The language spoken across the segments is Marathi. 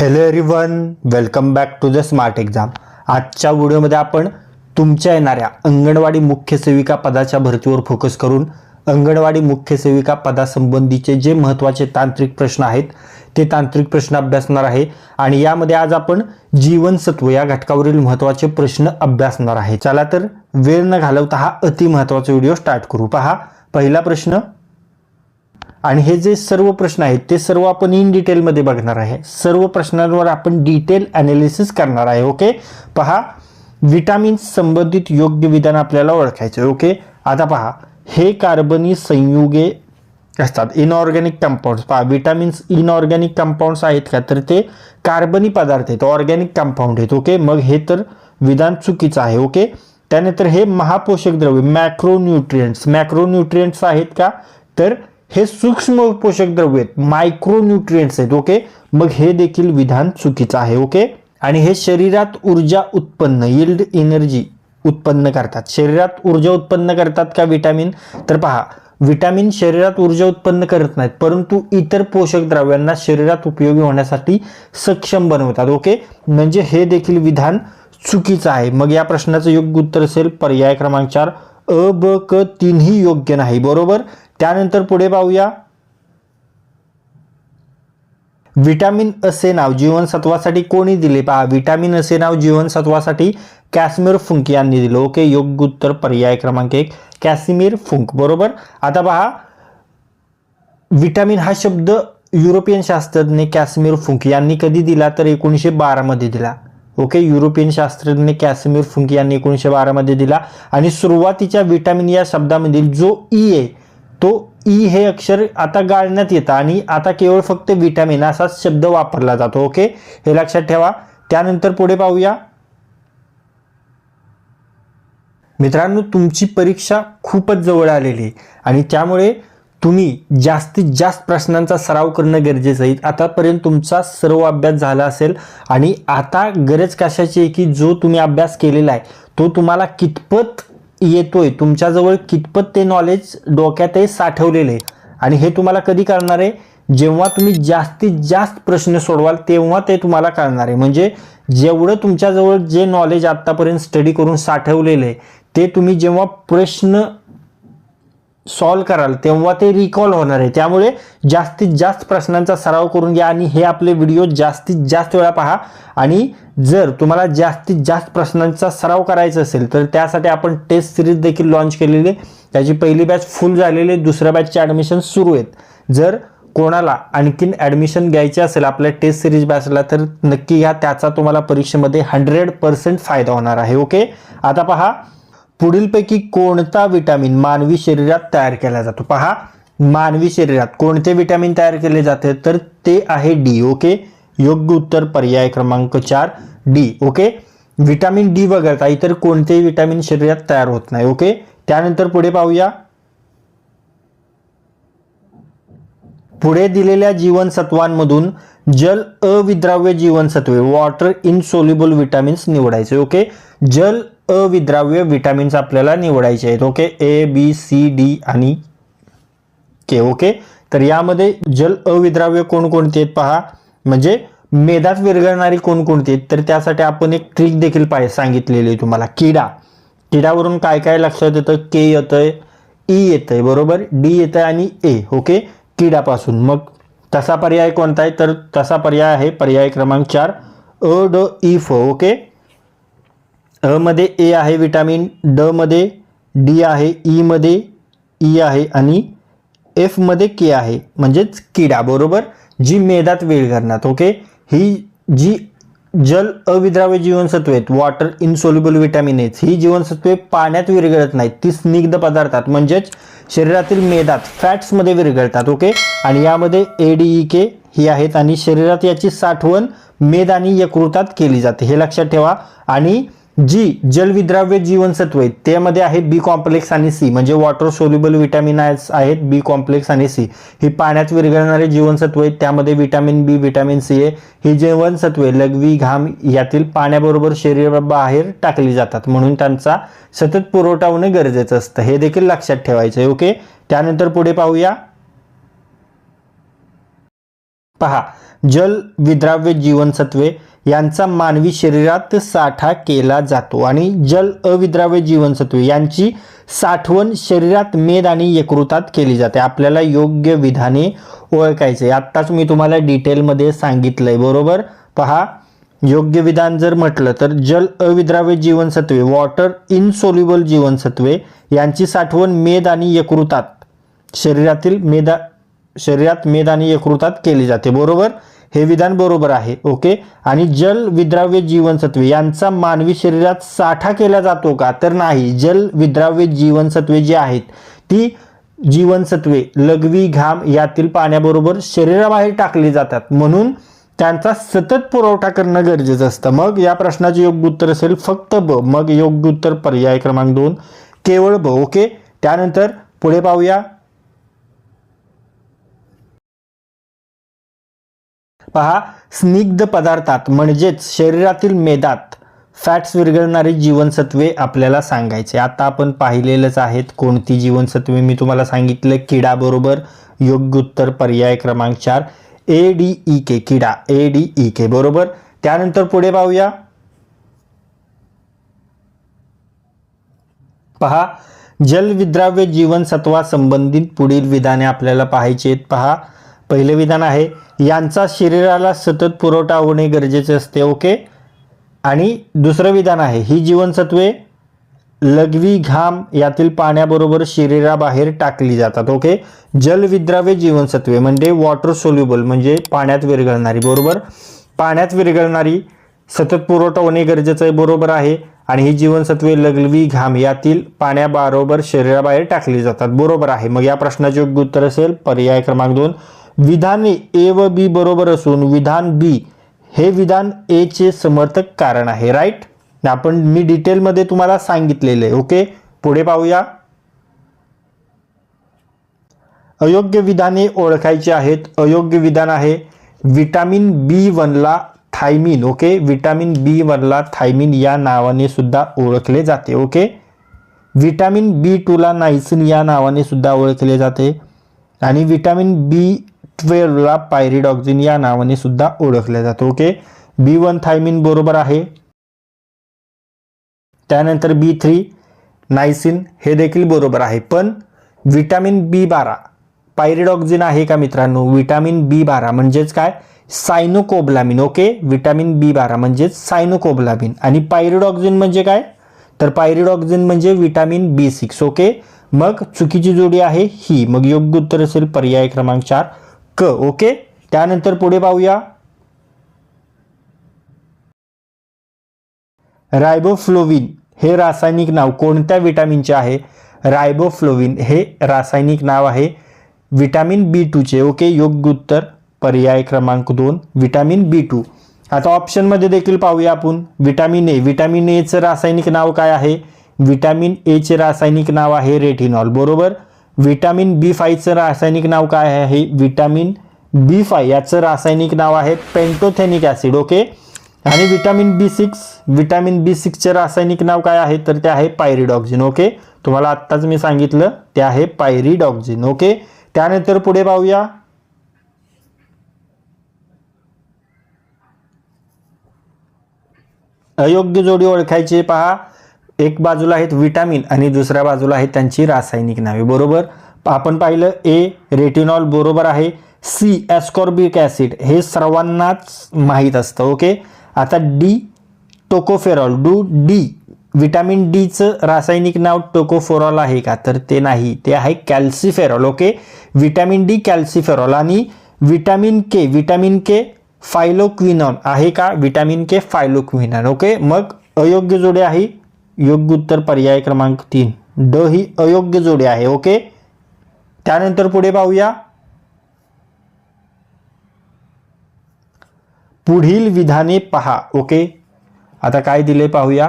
Hello everyone welcome back to the smart exam आजच्या व्हिडिओमध्ये आपण तुमच्या येणाऱ्या अंगणवाडी मुख्य सेविका पदाच्या भरतीवर फोकस करून अंगणवाडी मुख्य सेविका पदासंबंधीचे जे महत्त्वाचे तांत्रिक प्रश्न आहेत ते तांत्रिक प्रश्न अभ्यासणार आहे. आणि यामध्ये आज आपण जीवनसत्व या घटकावरील महत्त्वाचे प्रश्न अभ्यासणार आहे. चला तर वेळ न घालवता हा अति महत्त्वाचा व्हिडिओ स्टार्ट करू. पहा पहिला प्रश्न आणि हे जे सर्व प्रश्न आहेत ते सर्व आपण इन डिटेलमध्ये बघणार आहे. सर्व प्रश्नांवर आपण डिटेल अनालिसिस करणार आहे ओके पहा विटामिन्स संबंधित योग्य विधान आपल्याला ओळखायचं आहे ओके आता पहा हे कार्बनी संयुगे असतात इनऑर्गॅनिक कंपाऊंड्स पहा विटामिन्स इनऑर्गॅनिक कंपाऊंड्स आहेत का? तर ते कार्बनी पदार्थ आहेत ऑर्गॅनिक कंपाऊंड आहेत ओके मग हे तर विधान चुकीचं आहे ओके त्यानंतर हे महापोषक द्रव्य मॅक्रोन्यूट्रियंट्स मॅक्रोन्यूट्रियंट्स आहेत का? तर हे सूक्ष्म पोषक द्रव्य आहेत मायक्रोन्यूट्रियंट्स आहेत ओके मग हे देखील विधान चुकीचं आहे ओके आणि हे शरीरात ऊर्जा उत्पन्न इल्ड एनर्जी उत्पन्न करतात. शरीरात ऊर्जा उत्पन्न करतात का विटॅमिन तर पहा विटॅमिन शरीरात ऊर्जा उत्पन्न करत नाहीत परंतु इतर पोषक द्रव्यांना शरीरात उपयोगी होण्यासाठी सक्षम बनवतात ओके म्हणजे हे देखील विधान चुकीचं आहे. मग या प्रश्नाचं योग्य उत्तर असेल पर्याय क्रमांक चार अ ब क तीनही योग्य नाही बरोबर? त्यानंतर पुढे पाहूया. व्हिटॅमिन असे नाव जीवनसत्वासाठी कोणी दिले? पहा व्हिटॅमिन असे नाव जीवनसत्वासाठी कॅश्मीर फुंक यांनी दिलं. ओके योग्य उत्तर पर्याय क्रमांक एक. कॅसिमीर फुंक बरोबर? आता पहा व्हिटॅमिन हा शब्द युरोपियन शास्त्रज्ञ कॅश्मीर फुंक यांनी कधी दिला? तर एकोणीसशे बारामध्ये दिला. ओके युरोपियन शास्त्रज्ञ कॅश्मीर फुंक यांनी एकोणीसशे बारामध्ये दिला. आणि सुरुवातीच्या व्हिटॅमिन या शब्दामधील जो ई आहे तो ई हे अक्षर आता गाळण्यात येतं आणि आता केवळ फक्त विटॅमिन असा शब्द वापरला जातो. ओके? हे लक्षात ठेवा. त्यानंतर पुढे पाहूया. मित्रांनो तुमची परीक्षा खूपच जवळ आलेली आहे आणि त्यामुळे तुम्ही जास्तीत जास्त प्रश्नांचा सराव करणं गरजेचं आहे. आतापर्यंत तुमचा सर्व अभ्यास झाला असेल आणि आता गरज कशाची आहे की जो तुम्ही अभ्यास केलेला आहे तो तुम्हाला कितपत येतोय. तुमच्याजवळ कितपत ते नॉलेज डोक्यात साठवलेलं आहे. आणि हे तुम्हाला कधी कळणार आहे? जेव्हा तुम्ही जास्तीत जास्त प्रश्न सोडवाल तेव्हा ते तुम्हाला कळणार आहे. म्हणजे जेवढं तुमच्याजवळ जे नॉलेज आत्तापर्यंत स्टडी करून साठवलेलं आहे ते तुम्ही जेव्हा प्रश्न सॉल्व कराल तेव्हा ते रिकॉल होणार आहे. त्यामुळे जास्तीत जास्त प्रश्नांचा सराव करून घ्या आणि हे आपले व्हिडिओ जास्तीत जास्त वेळा पहा. आणि जर तुम्हाला जास्तीत जास्त प्रश्नांचा सराव करायचा असेल तर त्यासाठी आपण टेस्ट सिरीज देखील लॉन्च केलेली त्याची पहिली बॅच फुल झालेली दुसऱ्या बॅचचे ॲडमिशन सुरू आहेत. जर कोणाला आणखीन ॲडमिशन घ्यायचे असेल आपल्या टेस्ट सिरीज बॅचला तर नक्की घ्या त्याचा तुम्हाला परीक्षेमध्ये हंड्रेड पर्सेंट फायदा होणार आहे. ओके आता पहा पुढीलपैकी कोणता विटॅमिन मानवी शरीरात तयार केला जातो? पहा मानवी शरीरात कोणते विटॅमिन तयार केले जाते? तर ते आहे डी ओके? योग्य उत्तर पर्याय क्रमांक चार डी ओके? विटॅमिन डी वगळता इतर कोणतेही विटॅमिन शरीरात तयार होत नाही ओके? त्यानंतर पुढे पाहूया. पुढे दिलेल्या जीवनसत्वांमधून जल अविद्राव्य जीवनसत्वे वॉटर इनसोल्युबल विटामिन्स निवडायचे ओके? जल अविद्राव्य विटामिन्स आपल्याला निवडायचे आहेत okay A B C D आणि के ओके तर यामध्ये जल अविद्राव्य कोणकोणते आहेत पहा? म्हणजे मेदात विरघळणारी कोणकोणती आहेत? तर त्यासाठी आपण एक ट्रिक देखील पाहिजे सांगितलेली आहे तुम्हाला. किडा. किडावरून काय काय लक्षात येतं? के येतंय ई येतंय बरोबर? डी येतंय आणि ए ओके किडापासून. मग तसा पर्याय कोणता आहे? तर तसा पर्याय आहे पर्याय क्रमांक चार अ ड ई फ ओके अमध्ये ए आहे विटामिन ड मध्ये डी आहे ईमध्ये ई आहे आणि एफमध्ये के आहे. म्हणजेच किडा बरोबर? जी मेदात वेळ ओके? ही जी जल अविद्राव्य जीवनसत्वे आहेत वॉटर इनसोल्युबल विटॅमिन आहेत ही जीवनसत्वे पाण्यात विरघळत नाहीत. ती स्निग्ध पदार्थात म्हणजेच शरीरातील मेदात फॅट्समध्ये विरघळतात ओके? आणि यामध्ये ए डी ई के ही आहेत आणि शरीरात याची साठवण मेद आणि यकृतात केली जाते. हे लक्षात ठेवा. आणि जी जलविद्राव्य जीवनसत्व आहे त्यामध्ये आहे बी कॉम्प्लेक्स आणि सी म्हणजे वॉटर सोल्युबल विटॅमिन आहेत बी कॉम्प्लेक्स आणि सी ही पाण्यात विरघळणारे जीवनसत्व आहेत त्यामध्ये विटॅमिन बी विटॅमिन सी आहे. ही जीवनसत्वे लघवी घाम यातील पाण्याबरोबर शरीराबाहेर टाकली जातात. म्हणून त्यांचा सतत पुरवठा होणे गरजेचं असतं. हे देखील लक्षात ठेवायचं आहे ओके? त्यानंतर पुढे पाहूया. पहा जल विद्राव्य जीवनसत्वे यांचा मानवी शरीरात साठा केला जातो आणि जल अविद्राव्य जीवनसत्वे यांची साठवण शरीरात मेद आणि यकृतात केली जाते. आपल्याला योग्य विधाने ओळखायचे आत्ताच मी तुम्हाला डिटेलमध्ये सांगितलंय बरोबर? पहा योग्य विधान जर म्हटलं तर जल अविद्राव्य जीवनसत्वे वॉटर इनसोल्युबल जीवनसत्वे यांची साठवण मेद आणि यकृतात. शरीरातील मेदा शरीरात मेद आणि यकृतात केली जाते. बरोबर? हे विधान बरोबर आहे. ओके? आणि जल विद्राव्य जीवनसत्वे यांचा मानवी शरीरात साठा केला जातो का? तर नाही. जल विद्राव्य जीवनसत्वे जी आहेत ती जीवनसत्वे लघवी घाम यातील पाण्याबरोबर शरीराबाहेर टाकली जातात. म्हणून त्यांचा सतत पुरवठा करणं गरजेचं असतं. मग या प्रश्नाचे योग्य उत्तर असेल फक्त ब. मग योग्य उत्तर पर्याय क्रमांक दोन केवळ ब. ओके? त्यानंतर पुढे पाहूया. पहा स्निग्ध पदार्थात म्हणजेच शरीरातील मेदात फॅट्स विरघळणारी जीवनसत्वे आपल्याला सांगायचे. आता आपण पाहिलेलंच आहेत कोणती जीवनसत्वे? मी तुम्हाला सांगितलं किडा बरोबर. योग्य उत्तर पर्याय क्रमांक चार ए डी ई के किडा. ए डी ई के बरोबर. त्यानंतर पुढे पाहूया. पहा जलविद्राव्य जीवनसत्वासंबंधित पुढील विधाने आपल्याला पाहायची आहेत. पहा पहिले विधान आहे. यांचा शरीराला सतत पुरवठा होणे गरजेचे असते ओके? आणि दुसरं विधान आहे ही जीवनसत्वे लघवी घाम यातील पाण्याबरोबर शरीराबाहेर टाकली जातात ओके? जलविद्राव्य जीवनसत्वे म्हणजे वॉटर सोल्युबल म्हणजे पाण्यात विरघळणारी बरोबर? पाण्यात विरघळणारी सतत पुरवठा होणे गरजेचं आहे बरोबर आहे. आणि ही जीवनसत्वे लघवी घाम यातील पाण्याबरोबर शरीराबाहेर टाकली जातात बरोबर आहे. मग या प्रश्नाचे योग्य उत्तर असेल पर्याय क्रमांक दोन विधाने ए व बी बरोबर असून विधान बी हे विधान ए चे समर्थक कारण आहे राईट आपण मी डिटेलमध्ये तुम्हाला सांगितलेलं आहे ओके पुढे पाहूया. अयोग्य विधाने ओळखायची आहेत. अयोग्य विधान आहे विटामिन बी वनला थायमिन ओके विटामिन बी वनला थायमिन या नावाने सुद्धा ओळखले जाते ओके विटामिन बी टूला नायसिन या नावाने सुद्धा ओळखले जाते. आणि विटामिन बी ट्वेल्वला पायरिडॉक्झिन या नावाने सुद्धा ओळखला जातो ओके बी वन थायमिन बरोबर आहे. त्यानंतर बी थ्री नायसिन हे देखील बरोबर आहे. पण विटॅमिन बी बारा पायरिडॉक्झिन आहे का मित्रांनो? विटॅमिन बी बारा म्हणजेच काय? सायनोकोब्लामिन ओके विटॅमिन बी बारा म्हणजेच सायनोकोब्लामिन आणि पायरिडॉक्झिन म्हणजे काय? तर पायरिडॉक्झिन म्हणजे विटॅमिन बी सिक्स ओके मग चुकीची जोडी आहे ही. मग योग्य उत्तर असेल पर्याय क्रमांक चार. क ओके? त्यानंतर पुढे पाहूया. रायबोफ्लोविन हे रासायनिक नाव कोणत्या विटामिनचे आहे? रायबोफ्लोविन हे रासायनिक नाव आहे. विटामिन बी टूचे ओके? योग्य उत्तर पर्याय क्रमांक दोन विटामिन बी टू. आता ऑप्शनमध्ये देखील पाहूया आपण. विटामिन ए विटामिन एचं रासायनिक नाव काय आहे? विटामिन एचे रासायनिक नाव आहे रेटिनॉल बरोबर? विटामिन बी फायचं रासायनिक नाव काय आहे? व्हिटॅमिन बी फाय याचं रासायनिक नाव आहे पेंटोथेनिक ॲसिड ओके? आणि vitamin B six vitamin B सिक्सचे रासायनिक नाव काय आहे? तर ते आहे पायरिडॉक्झिन ओके? तुम्हाला आत्ताच मी सांगितलं ते आहे पायरिडॉक्झिन ओके? त्यानंतर पुढे पाहूया. अयोग्य जोडी ओळखायची पहा. एक बाजूला आहेत विटामिन आणि दुसऱ्या बाजूला आहेत त्यांची रासायनिक नावे बरोबर? आपण पाहिलं ए रेटिनॉल बरोबर आहे सी ॲस्कॉर्बिक ॲसिड हे सर्वांनाच माहीत असतं ओके? आता D tocopherol do D vitamin डीचं रासायनिक नाव टोकोफोरॉल आहे का? तर ते नाही ते आहे calciferol okay? Vitamin D calciferol आणि vitamin K vitamin K phylloquinone आहे का? Vitamin K phylloquinone okay? मग अयोग्य जोडे आहे योग्य उत्तर पर्याय क्रमांक तीन. ड ही अयोग्य जोडी आहे ओके? त्यानंतर पुढे पाहूया. पुढील विधाने पहा ओके? आता काय दिले पाहूया?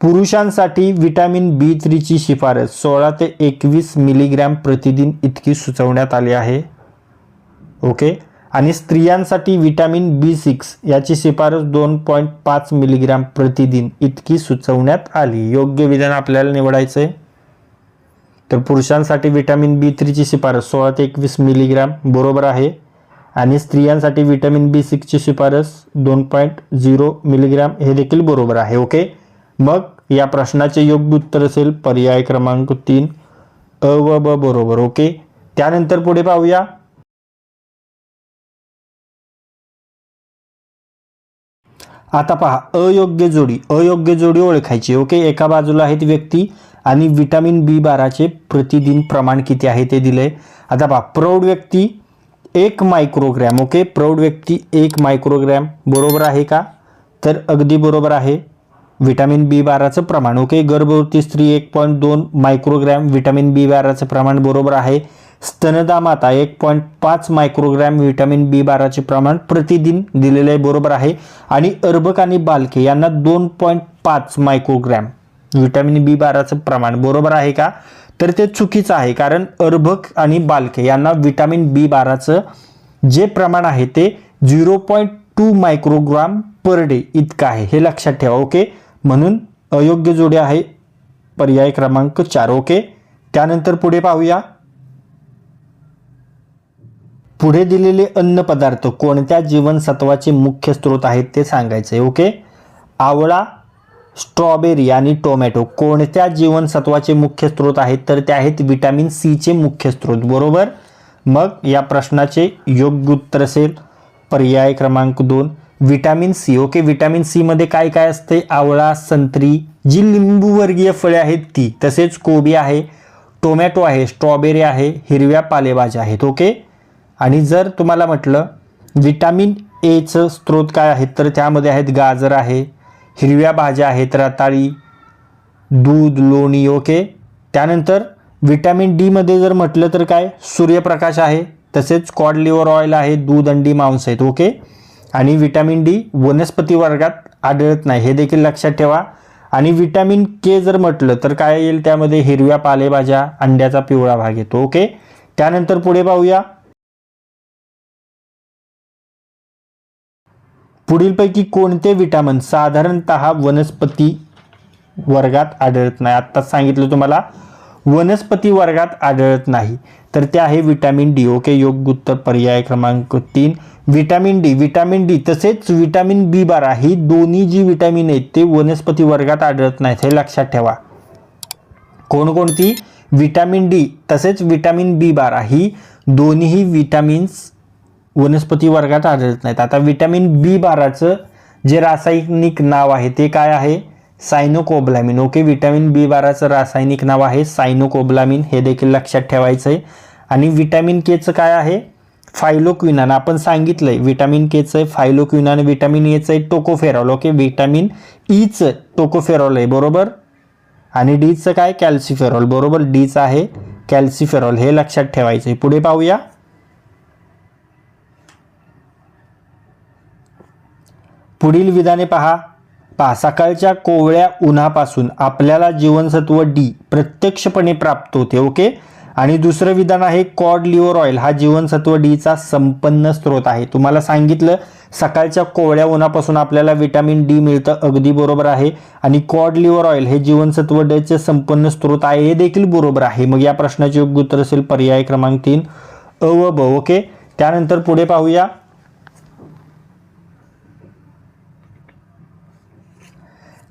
पुरुषांसाठी विटॅमिन बी थ्रीची शिफारस सोळा ते एकवीस मिलीग्रॅम प्रतिदिन इतकी सुचवण्यात आली आहे ओके? आणि स्त्रियांसाठी विटॅमिन बी सिक्स याची शिफारस दोन पॉईंट पाच मिलीग्रॅम प्रतिदिन इतकी सुचवण्यात आली. योग्य विधान आपल्याला निवडायचं आहे तर पुरुषांसाठी विटॅमिन बी थ्रीची शिफारस सोळा ते एकवीस मिलीग्राम बरोबर आहे. आणि स्त्रियांसाठी विटॅमिन बी सिक्सची शिफारस दोन पॉईंट झिरो मिलीग्राम हे देखील बरोबर आहे. ओके? मग या प्रश्नाचे योग्य उत्तर असेल पर्याय क्रमांक तीन. अ व ब बरोबर. ओके? त्यानंतर पुढे पाहूया. आता पहा अयोग्य जोडी अयोग्य जोडी ओळखायची ओके? एका बाजूला आहेत व्यक्ती आणि विटामिन बी बाराचे प्रतिदिन प्रमाण किती आहे ते दिले आता पहा प्रौढ व्यक्ती एक मायक्रोग्रॅम ओके? प्रौढ व्यक्ती एक मायक्रोग्रॅम बरोबर आहे का? तर अगदी बरोबर आहे. व्हिटॅमिन बी बाराचं प्रमाण ओके? गर्भवती स्त्री एक पॉईंट दोन मायक्रोग्रॅम व्हिटॅमिन बी बाराचं प्रमाण बरोबर आहे. स्तनदा माता एक पॉईंट पाच मायक्रोग्रॅम व्हिटॅमिन बी बाराचे प्रमाण प्रतिदिन दिलेले आहे बरोबर आहे. आणि अर्भक आणि बालके यांना दोन पॉईंट पाच मायक्रोग्रॅम व्हिटॅमिन बी बाराचं प्रमाण बरोबर आहे का? तर ते चुकीचं आहे कारण अर्भक आणि बालके यांना व्हिटॅमिन बी बाराचं जे प्रमाण आहे ते zero point two microgram per day इतकं आहे. हे लक्षात ठेवा ओके? म्हणून अयोग्य जोडी आहे पर्याय क्रमांक चार ओके? त्यानंतर पुढे पाहूया. पुढे दिलेले अन्न पदार्थ कोणत्या जीवनसत्वाचे मुख्य स्रोत आहेत ते सांगायचे ओके? आवळा स्ट्रॉबेरी आणि टोमॅटो कोणत्या जीवनसत्वाचे मुख्य स्रोत आहेत? तर ते आहेत विटॅमिन सीचे मुख्य स्रोत बरोबर? मग या प्रश्नाचे योग्य उत्तर असेल पर्याय क्रमांक दोन विटॅमिन सी ओके? विटॅमिन सीमध्ये काय काय असते? आवळा संत्री जी लिंबूवर्गीय फळे आहेत ती तसेच कोबी आहे टोमॅटो आहे स्ट्रॉबेरी आहे हिरव्या पालेभाज्या आहेत ओके? आणि जर तुम्हाला म्हटलं विटॅमिन एचं स्रोत काय आहेत तर त्यामध्ये आहेत गाजर आहे हिरव्या भाज्या आहेत रताळी दूध लोणी ओके. त्यानंतर विटॅमिन डीमध्ये जर म्हटलं तर काय? सूर्यप्रकाश आहे तसेच कॉड लिव्हर ऑइल आहे दूध अंडी मांस आहेत ओके. आणि विटॅमिन डी वनस्पती वर्गात आढळत नाही हे देखील लक्षात ठेवा. आणि विटॅमिन के जर म्हटलं तर काय येईल? त्यामध्ये हिरव्या पालेभाज्या अंड्याचा पिवळा भाग येतो ओके. त्यानंतर पुढे पाहूया. पुढीलपैकी कोणते विटामिन साधारणतः वनस्पती वर्गात आढळत नाही? आत्ताच सांगितलं तुम्हाला वनस्पती वर्गात आढळत नाही. तर ते आहे विटॅमिन डी. ओके योग्य उत्तर पर्याय क्रमांक तीन. Vitamin D. विटॅमिन डी तसेच विटॅमिन बी बारा ही दोन्ही जी विटॅमिन आहेत ते वनस्पती वर्गात आढळत नाहीत. हे लक्षात ठेवा. कोणकोणती? विटॅमिन डी तसेच विटॅमिन बी बारा ही दोन्ही विटॅमिन्स वनस्पती वर्गात आढळत नाहीत. आता विटॅमिन बी बाराचं जे रासायनिक नाव आहे ते काय आहे? सायनोकोब्लामिन ओके विटॅमिन बी बाराचं रासायनिक नाव आहे सायनोकोब्लामिन हे देखील लक्षात ठेवायचं आहे आणि विटॅमिन केचं काय आहे? फायलोक्विनान आपण सांगितलंय विटॅमिन केचं आहे फायलोक्विनान विटॅमिन एचं आहे टोकोफेरॉल ओके विटॅमिन ईचं टोकोफेरॉल आहे बरोबर? आणि डीचं काय? कॅल्सिफेरॉल बरोबर डीचं आहे कॅल्सिफेरॉल हे लक्षात ठेवायचं आहे पुढे पाहूया. पुढील विधाने पहा. पहा सकाळच्या कोवळ्या उन्हापासून आपल्याला जीवनसत्व डी प्रत्यक्षपणे प्राप्त होते ओके? आणि दुसरं विधान आहे कॉड लिव्हर ऑइल. हा जीवनसत्व डीचा संपन्न स्रोत आहे. तुम्हाला सांगितलं सकाळच्या कोवळ्या उन्हापासून आपल्याला विटॅमिन डी मिळतं अगदी बरोबर आहे. आणि कॉड लिव्हर ऑइल हे जीवनसत्व डीचे संपन्न स्रोत आहे हे देखील बरोबर आहे. मग या प्रश्नाचे योग्य उत्तर असेल पर्याय क्रमांक तीन अ व ब ओके? त्यानंतर पुढे पाहूया.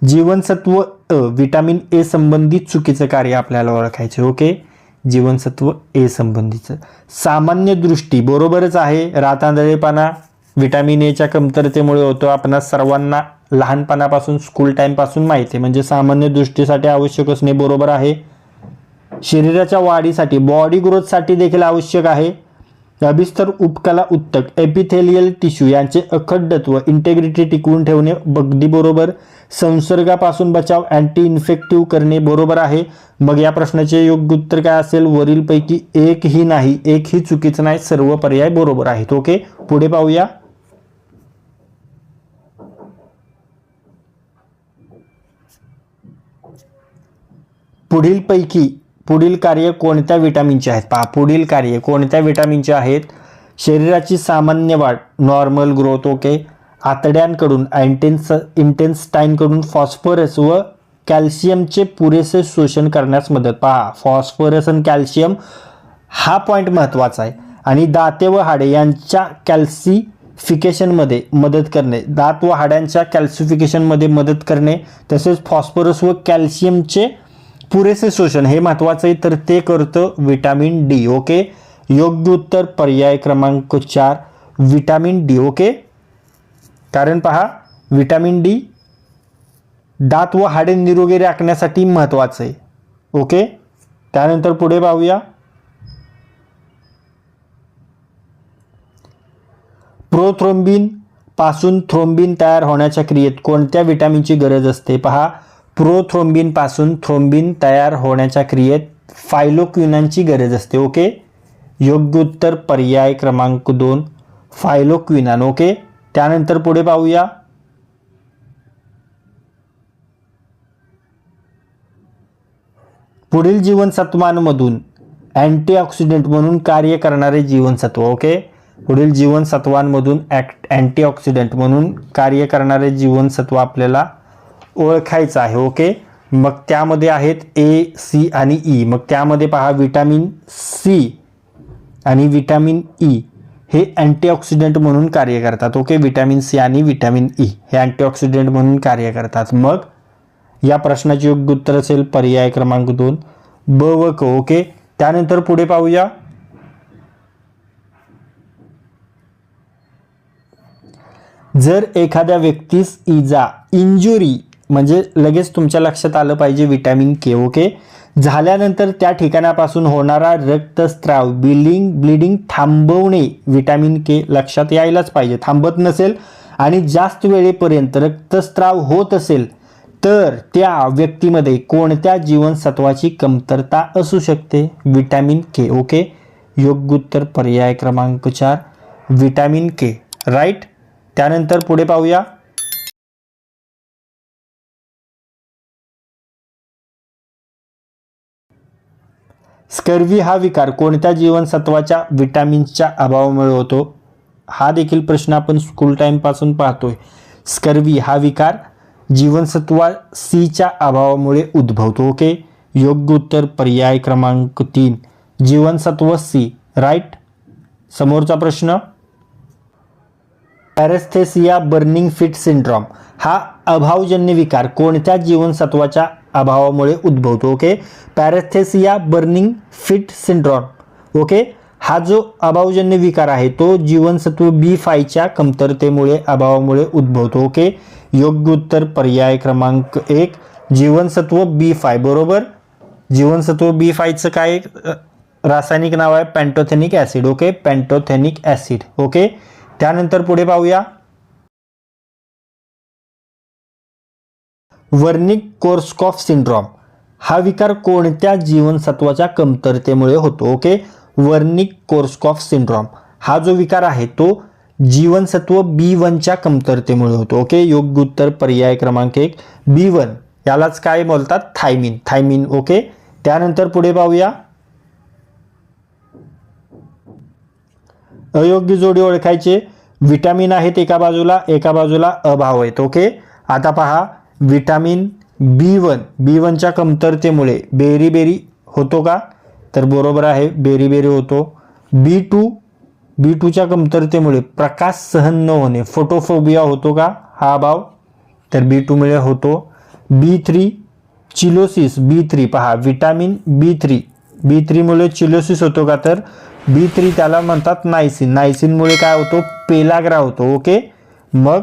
जीवनसत्व अ विटॅमिन ए संबंधित चुकीचं कार्य आपल्याला ओळखायचे ओके? जीवनसत्व ए संबंधीचं. सामान्य दृष्टी बरोबरच आहे. रातांदळेपणा विटॅमिन एच्या कमतरतेमुळे होतो. आपणास सर्वांना लहानपणापासून स्कूल टाईमपासून माहिती आहे. म्हणजे सामान्य दृष्टीसाठी आवश्यक असणे बरोबर आहे. शरीराच्या वाढीसाठी बॉडी ग्रोथसाठी देखील आवश्यक आहे. अभिस्तर उपकला उत्तक एपिथेलियल टिश्यू यांचे अखंडत्व इंटेग्रिटी टिकवून ठेवणे अगदी बरोबर. संसर्गापासून बचाव अँटी इन्फेक्टिव्ह करणे बरोबर आहे. मग या प्रश्नाचे योग्य उत्तर काय असेल? वरीलपैकी एकही नाही एकही चुकीचं नाही सर्व पर्याय बरोबर आहेत. ओके पुढे पाहूया. पुढीलपैकी पुढील कार्य कोणत्या विटामिनचे आहेत? पहा पुढील कार्य कोणत्या विटामिनचे आहेत? शरीराची सामान्य वाढ नॉर्मल ग्रोथ ओके. आतड्यांकडून अँटेन्स इंटेन्स्टाईनकडून फॉस्फरस व कॅल्शियमचे पुरेसे शोषण करण्यास मदत. पहा फॉस्फरस आणि कॅल्शियम हा पॉईंट महत्त्वाचा आहे. आणि दाते व हाडे यांच्या कॅल्सिफिकेशनमध्ये मदत करणे. दात व हाड्यांच्या कॅल्सिफिकेशनमध्ये मदत करणे. तसेच फॉस्फरस व कॅल्शियमचे पुरेसे शोषण हे महत्त्वाचं आहे. तर ते करतं विटॅमिन डी ओके योग्य उत्तर पर्याय क्रमांक चार विटॅमिन डी ओके कारण पहा विटॅमिन डी दात व हाडे निरोगी राखण्यासाठी महत्त्वाचं आहे. ओके त्यानंतर पुढे पाहूया. प्रोथ्रोम्बिनपासून थ्रोम्बिन तयार होण्याच्या क्रियेत कोणत्या विटॅमिनची गरज असते? पहा प्रोथ्रोम्बिनपासून थ्रोम्बिन तयार होण्याच्या क्रियेत फायलोक्विनांची गरज असते. ओके योग्य उत्तर पर्याय क्रमांक दोन फायलोक्विनान ओके त्यानंतर पुढे पाहूया. पुढील जीवनसत्वांमधून अँटीऑक्सिडंट म्हणून कार्य करणारे जीवनसत्व ओके? पुढील जीवनसत्वांमधून ॲक्ट अँटीऑक्सिडंट म्हणून कार्य करणारे जीवनसत्व आपल्याला ओळखायचं आहे ओके? मग त्यामध्ये आहेत ए सी आणि ई मग त्यामध्ये पहा विटॅमिन सी आणि विटॅमिन ई e. हे अँटीऑक्सिडंट म्हणून कार्य करतात. ओके विटॅमिन सी आणि विटॅमिन ई हे अँटीऑक्सिडंट म्हणून कार्य करतात. मग या प्रश्नाचे योग्य उत्तर असेल पर्याय क्रमांक दोन. ब व क ओके? त्यानंतर पुढे पाहूया. जर एखाद्या व्यक्तीस इजा इंजुरी म्हणजे लगेच तुमच्या लक्षात आलं पाहिजे विटॅमिन के ओके? झाल्यानंतर त्या ठिकाणापासून होणारा रक्तस्त्राव बिलिंग ब्लिडिंग थांबवणे विटॅमिन के लक्षात यायलाच पाहिजे. थांबत नसेल आणि जास्त वेळेपर्यंत रक्तस्त्राव होत असेल तर त्या व्यक्तीमध्ये कोणत्या जीवनसत्वाची कमतरता असू शकते? Vitamin K okay? योग्य उत्तर पर्याय क्रमांक चार विटॅमिन के. राईट? त्यानंतर पुढे पाहूया. स्कर्वी हा विकार कोणत्या जीवनसत्वाच्या विटॅमिन्सच्या अभावामुळे होतो? हा देखील प्रश्न आपण स्कूल टाईमपासून पाहतोय. स्कर्वी हा विकार जीवनसत्वा सीच्या अभावामुळे उद्भवतो ओके? योग्य उत्तर पर्याय क्रमांक तीन. जीवनसत्व सी राईट समोरचा प्रश्न? पॅरेस्थेसिया बर्निंग फिट सिंड्रॉम हा अभावजन्य विकार कोणत्या जीवनसत्वाच्या अभावामुळे उद्भवतो okay paresthesia burning feet syndrome okay हा जो अभावजन्य विकार आहे तो जीवनसत्व बी फायच्या कमतरतेमुळे अभावामुळे उद्भवतो ओके योग्य उत्तर पर्याय क्रमांक एक जीवनसत्व बी फाय बरोबर? जीवनसत्व बी फायचं काय रासायनिक नाव आहे pantothenic acid okay pantothenic acid okay त्यानंतर पुढे पाहूया. Wernicke Korsakoff syndrome. हा विकार कोणत्या जीवनसत्वाच्या कमतरतेमुळे होतो ओके? Wernicke Korsakoff syndrome. हा जो विकार आहे तो जीवनसत्व बी वनच्या कमतरतेमुळे होतो ओके? योग्य उत्तर पर्याय क्रमांक एक बी वन. यालाच काय बोलतात? थायमिन. Thiamine okay? त्यानंतर पुढे पाहूया. अयोग्य जोडी ओळखायचे. विटॅमिन आहेत एका बाजूला एका बाजूला अभाव आहेत ओके? आता पहा. विटॅमिन बी वन बी वनच्या कमतरतेमुळे बेरी बेरी होतो का? तर बरोबर आहे बेरी बेरी होतो. बी टू बी टूच्या कमतरतेमुळे प्रकाश सहन न होणे फोटोफोबिया होतो का? हा अभाव तर बी टूमुळे होतो. B three cheilosis B three पहा विटॅमिन बी थ्री बी थ्रीमुळे चिलोसिस होतो का तर? बी थ्री त्याला म्हणतात नायसिन. नायसिनमुळे काय होतो? पेलाग्रा होतो ओके? मग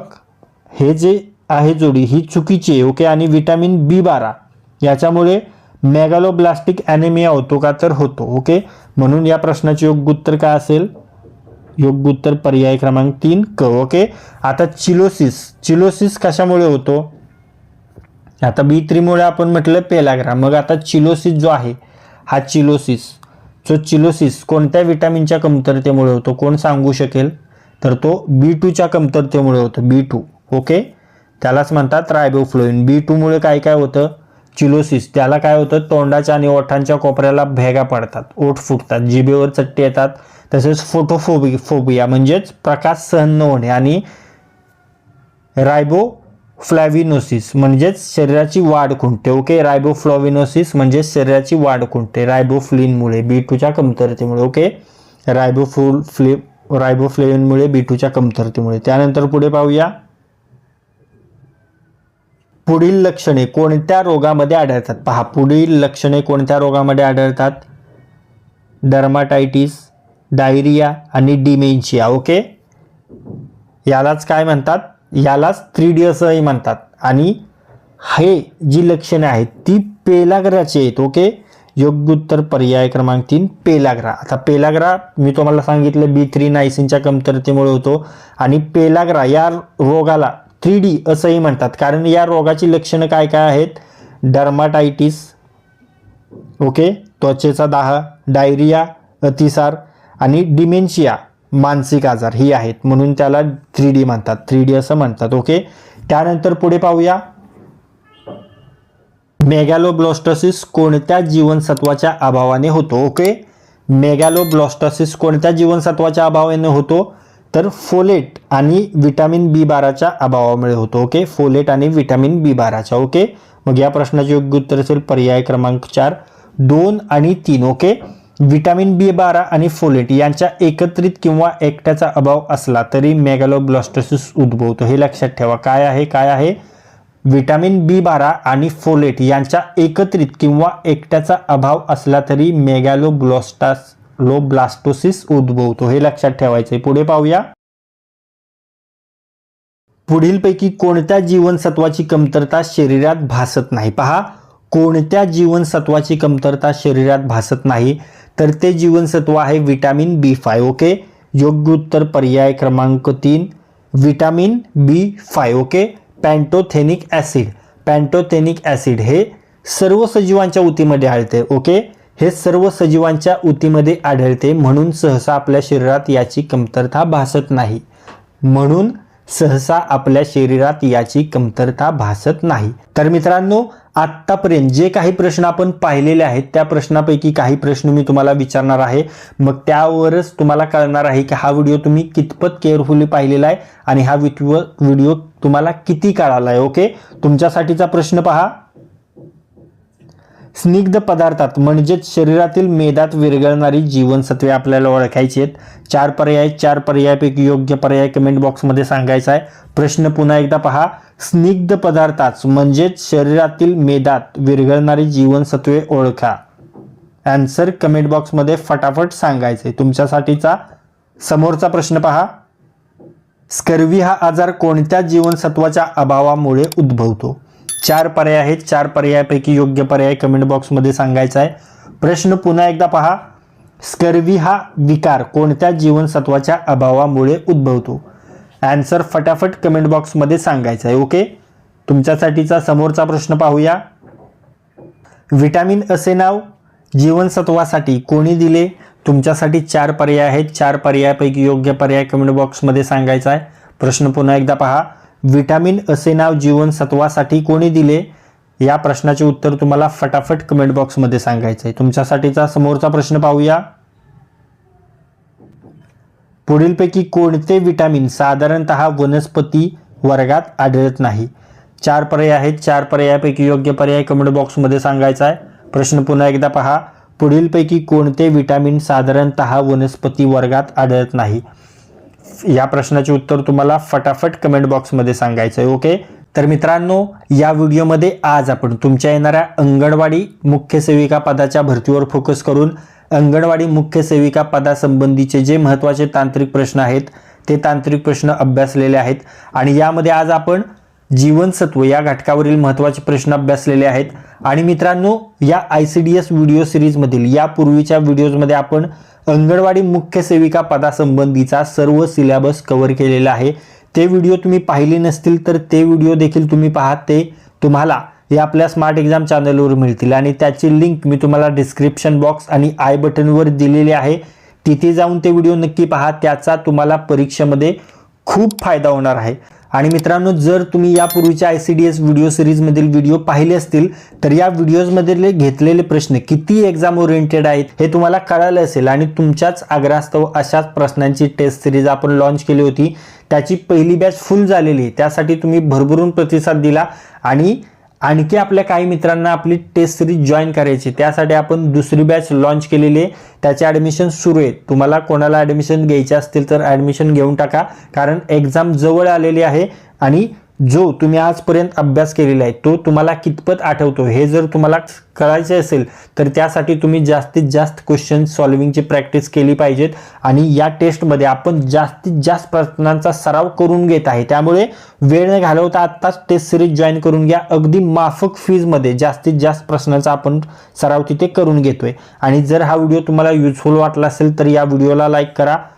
हे जे आहे जोडी. ही चुकीची आहे ओके? आणि विटॅमिन बी बारा. याच्यामुळे मॅगालोब्लास्टिक ॲनेमिया होतो का तर होतो ओके? म्हणून या प्रश्नाचे योग्य उत्तर काय असेल? योग्य उत्तर पर्याय क्रमांक तीन क ओके? आता चिलोसिस. चिलोसिस कशामुळे होतो? आता बी थ्रीमुळे आपण म्हटलं पेलाग्रा मग आता चिलोसिस जो आहे हा चिलोसिस. जो चिलोसिस कोणत्या विटॅमिनच्या कमतरतेमुळे होतो? कोण सांगू शकेल? तर तो बी टूच्या कमतरतेमुळे होतो बी टू ओके? त्यालाच म्हणतात रायबोफ्लोइन बी टूमुळे काय काय होतं? चिलोसिस. त्याला काय होतं? तोंडाच्या आणि ओठांच्या कोपऱ्याला भेगा पडतात. ओठ फुटतात. जिभेवर चट्टे येतात. तसेच फोटोफोबि फोबिया म्हणजेच प्रकाश सहन न होणे आणि रायबो फ्लॅव्हिनोसिस म्हणजेच शरीराची वाढ खुंटते. ओके? रायबोफ्लॉविनोसिस म्हणजे शरीराची वाढ खुंटते. रायबोफ्लिनमुळे बी टूच्या कमतरतेमुळे. ओके? रायबोफ्लू फ्ले रायबोफ्लेविनमुळे बी टूच्या कमतरतेमुळे. त्यानंतर पुढे पाहूया. पुढील लक्षणे कोणत्या रोगामध्ये आढळतात? पहा पुढील लक्षणे कोणत्या रोगामध्ये आढळतात? डर्माटायटिस डायरिया आणि डिमेन्शिया ओके यालाच काय म्हणतात? यालाच थ्री डी असंही म्हणतात. आणि हे जी लक्षणे आहेत ती पेलाग्राची आहेत ओके योग्य उत्तर पर्याय क्रमांक तीन पेलाग्रा. आता पेलाग्रा मी तुम्हाला सांगितलं बी थ्री नायसिनच्या कमतरतेमुळे होतो. आणि पेलाग्रा या रोगाला थ्री डी असंही म्हणतात. कारण या रोगाची लक्षणं काय काय आहेत? डर्माटायटिस ओके त्वचेचा दाह डायरिया अतिसार आणि डिमेन्शिया मानसिक आजार ही आहेत. म्हणून त्याला थ्री डी म्हणतात. थ्री डी असं म्हणतात ओके त्यानंतर पुढे पाहूया. मेगॅलोब्लॉस्टॉसिस कोणत्या जीवनसत्वाच्या अभावाने होतो ओके मेगॅलोब्लॉस्टॉसिस कोणत्या जीवनसत्वाच्या अभावाने होतो? तर फोलेट आणि विटॅमिन बी बाराच्या अभावामुळे होतो ओके फोलेट आणि विटॅमिन बी बाराच्या ओके मग या प्रश्नाचे योग्य उत्तर असेल पर्याय क्रमांक चार दोन आणि तीन ओके विटॅमिन बी बारा आणि फोलेट यांच्या एकत्रित किंवा एकट्याचा अभाव असला तरी मेगॅलोब्लास्टोसिस उद्भवतो. हे लक्षात ठेवा. काय आहे? काय आहे? विटॅमिन बी बारा आणि फोलेट यांच्या एकत्रित किंवा एकट्याचा अभाव असला तरी मेगॅलोब्लॉस्टास लोब्लास्टोसिस उद्भवतो. हे लक्षात ठेवायचे पुढे पाहूया. पुढीलपैकी कोणत्या जीवनसत्वाची कमतरता शरीरात भासत नाही? पहा. कोणत्या जीवनसत्वाची कमतरता शरीरात भासत नाही? तर ते जीवनसत्व आहे विटॅमिन बी फाय ओके? योग्य उत्तर पर्याय क्रमांक तीन. Vitamin B five okay? Pantothenic acid. Pantothenic acid हे सर्व सजीवांच्या ऊतीमध्ये आढळते ओके? हे सर्व सजीवांच्या ऊतीमध्ये आढळते म्हणून सहसा आपल्या शरीरात याची कमतरता भासत नाही. म्हणून सहसा आपल्या शरीरात याची कमतरता भासत नाही. तर मित्रांनो आत्तापर्यंत जे काही प्रश्न आपण पाहिलेले आहेत त्या प्रश्नापैकी काही प्रश्न मी तुम्हाला विचारणार आहे. मग त्यावरच तुम्हाला कळणार आहे की हा व्हिडिओ तुम्ही कितपत केअरफुली पाहिलेला आहे आणि हा व्हिडिओ व्हिडिओ तुम्हाला किती काळाला आहे ओके? तुमच्यासाठीचा प्रश्न पहा. स्निग्ध पदार्थात म्हणजेच शरीरातील मेदात विरघळणारी जीवनसत्वे आपल्याला ओळखायची आहेत. चार पर्याय चार पर्यायापैकी योग्य पर्याय कमेंट बॉक्समध्ये सांगायचा आहे. प्रश्न पुन्हा एकदा पहा. स्निग्ध पदार्थात म्हणजेच शरीरातील मेदात विरघळणारी जीवनसत्वे ओळखा. ॲन्सर कमेंट बॉक्समध्ये फटाफट सांगायचे तुमच्यासाठीचा समोरचा प्रश्न पहा. स्कर्वी हा आजार कोणत्या जीवनसत्वाच्या अभावामुळे उद्भवतो? चार पर्याय आहेत. चार पर्यायापैकी योग्य पर्याय कमेंट बॉक्समध्ये सांगायचा आहे. प्रश्न पुन्हा एकदा पहा. स्कर्वी हा विकार कोणत्या जीवनसत्वाच्या अभावामुळे उद्भवतो? ॲन्सर फटाफट कमेंट बॉक्समध्ये सांगायचा आहे. ओके तुमच्यासाठीचा समोरचा प्रश्न पाहूया. विटॅमिन असे नाव? जीवनसत्वासाठी कोणी दिले? तुमच्यासाठी चार पर्याय आहेत. चार पर्यायापैकी योग्य पर्याय कमेंट बॉक्समध्ये सांगायचा आहे. प्रश्न पुन्हा एकदा पहा. विटॅमिन असे नाव जीवनसत्वासाठी कोणी दिले? या प्रश्नाचे उत्तर तुम्हाला फटाफट कमेंट बॉक्समध्ये सांगायचं आहे. तुमच्यासाठीचा समोरचा प्रश्न पाहूया. पुढीलपैकी कोणते विटॅमिन साधारणत वनस्पती वर्गात आढळत नाही? चार पर्याय आहेत. चार पर्यायापैकी योग्य पर्याय कमेंट बॉक्समध्ये सांगायचा आहे. प्रश्न पुन्हा एकदा पहा. पुढीलपैकी कोणते विटॅमिन साधारणत वनस्पती वर्गात आढळत नाही? या प्रश्नाचे उत्तर तुम्हाला फटाफट कमेंट बॉक्समध्ये सांगायचं आहे ओके तर मित्रांनो या व्हिडिओमध्ये आज आपण तुमच्या येणाऱ्या अंगणवाडी मुख्य सेविका पदाच्या भरतीवर फोकस करून अंगणवाडी मुख्य सेविका पदासंबंधीचे जे महत्त्वाचे तांत्रिक प्रश्न आहेत ते तांत्रिक प्रश्न अभ्यासलेले आहेत. आणि यामध्ये आज आपण जीवनसत्व या घटकावरील महत्त्वाचे प्रश्न अभ्यासलेले आहेत. आणि मित्रांनो या I C D S video सिरीजमधील यापूर्वीच्या व्हिडिओजमध्ये आपण अंगणवाडी मुख्य सेविका पदासंबंधीचा सर्व सिलेबस कव्हर केलेला आहे. ते व्हिडिओ तुम्ही पाहिले नसतील तर ते व्हिडिओ देखील तुम्ही पाहा. ते तुम्हाला हे आपल्या स्मार्ट एक्झाम चॅनलवर मिळतील. आणि त्याची लिंक मी तुम्हाला डिस्क्रिप्शन बॉक्स आणि आय बटनवर दिलेली आहे. तिथे जाऊन ते व्हिडिओ नक्की पहा. त्याचा तुम्हाला परीक्षेमध्ये खूप फायदा होणार आहे. आणि मित्रांनो जर तुम्ही यापूर्वीच्या I C D S video सिरीजमधील video पाहिले असतील तर या व्हिडिओजमधले घेतलेले प्रश्न किती एक्झाम ओरिएंटेड आहेत हे तुम्हाला कळालं असेल. आणि तुमच्याच आग्रहास्तव अशाच प्रश्नांची टेस्ट सिरीज आपण लॉन्च केली होती. त्याची पहिली बॅच फुल झालेली आहे. त्यासाठी तुम्ही भरभरून प्रतिसाद दिला. आणि आणखी आपल्या काही मित्रांना आपली टेस्ट सिरीज जॉईन करायची त्यासाठी आपण दुसरी बॅच लॉन्च केलेली आहे. त्याचे ॲडमिशन सुरू आहे. तुम्हाला कोणाला ॲडमिशन घ्यायचे असतील तर ॲडमिशन घेऊन टाका. कारण एक्झाम जवळ आलेली आहे आणि जो तुम्ही आजपर्यंत अभ्यास केलेला आहे तो तुम्हाला कितपत आठवतो हे जर तुम्हाला करायचे असेल तर त्यासाठी तुम्ही जास्तीत जास्त क्वेश्चन सॉल्विंगची प्रॅक्टिस केली पाहिजेत. आणि या टेस्टमध्ये आपण जास्तीत जास्त प्रश्नांचा सराव करून घेत आहे. त्यामुळे वेळ न घालवता आत्ताच टेस्ट सिरीज जॉईन करून घ्या. अगदी माफक फीजमध्ये जास्तीत जास्त प्रश्नांचा आपण सराव तिथे करून घेतोय. आणि जर हा व्हिडिओ तुम्हाला युजफुल वाटला असेल तर या व्हिडिओला लाईक करा.